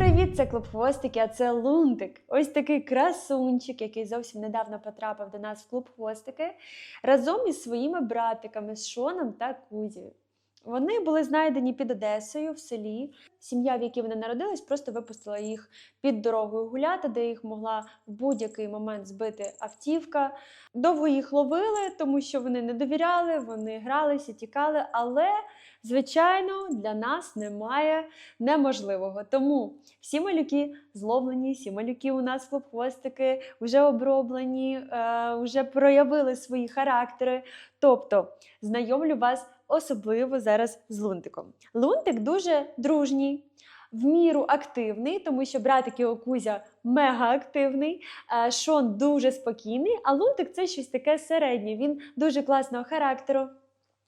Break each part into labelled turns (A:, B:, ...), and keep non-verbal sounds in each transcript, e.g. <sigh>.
A: привіт! Це клуб хвостики, а це Лунтик. Ось такий красунчик, який зовсім недавно потрапив до нас в клуб хвостики разом із своїми братиками з Шоном та Кузією. Вони були знайдені під Одесою в селі. Сім'я, в якій вони народились, просто випустила їх під дорогою гуляти, де їх могла в будь-який момент збити автівка. Довго їх ловили, тому що вони не довіряли, вони гралися, тікали. Але, звичайно, для нас немає неможливого. Тому всі малюки зловлені, всі малюки у нас хлопхвостики вже оброблені, е, вже проявили свої характери. Тобто знайомлю вас особливо зараз з лунтиком. Лунтик дуже дружній. В міру активний, тому що братик його Кузя мега активний, е, Шон дуже спокійний, а Лунтик це щось таке середнє. Він дуже класного характеру,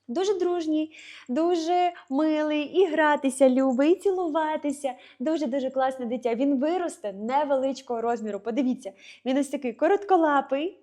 A: дуже дружній, дуже милий, і гратися любить, і цілуватися. Дуже дуже класне дитя. Він виросте невеличкого розміру. Подивіться, він ось такий коротколапий,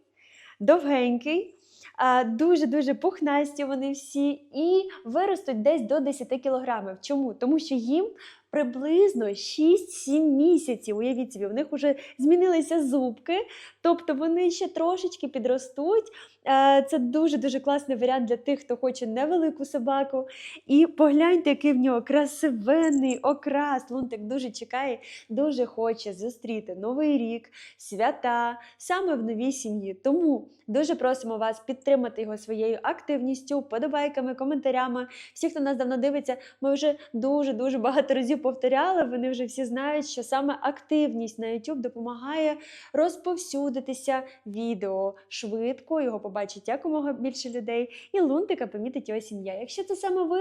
A: довгенький. А, Дуже-дуже пухнасті вони всі і виростуть десь до 10 кілограмів. Чому? Тому що їм приблизно 6-7 місяців. Уявіть собі, в них вже змінилися зубки, тобто вони ще трошечки підростуть. Е, Це дуже-дуже класний варіант для тих, хто хоче невелику собаку. І погляньте, який в нього красивенний окрас. Лунтик дуже чекає, дуже хоче зустріти новий рік, свята саме в новій сім'ї. Тому дуже просимо вас підтримати його своєю активністю, подобайками, коментарями. Всі, хто нас давно дивиться, ми вже дуже дуже багато разів повторяли. Вони вже всі знають, що саме активність на YouTube допомагає розповсюдитися відео швидко. Його побачить якомога більше людей, і лунтика помітить його сім'я. Якщо це саме ви,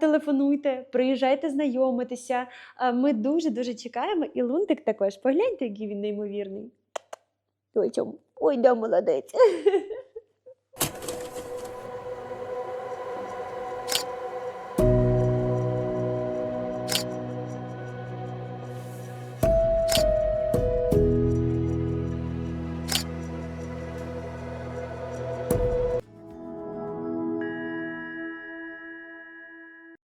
A: телефонуйте, приїжджайте знайомитися. Ми дуже дуже чекаємо. І лунтик також. Погляньте, який він неймовірний. Ой, да, молодець. <laughs>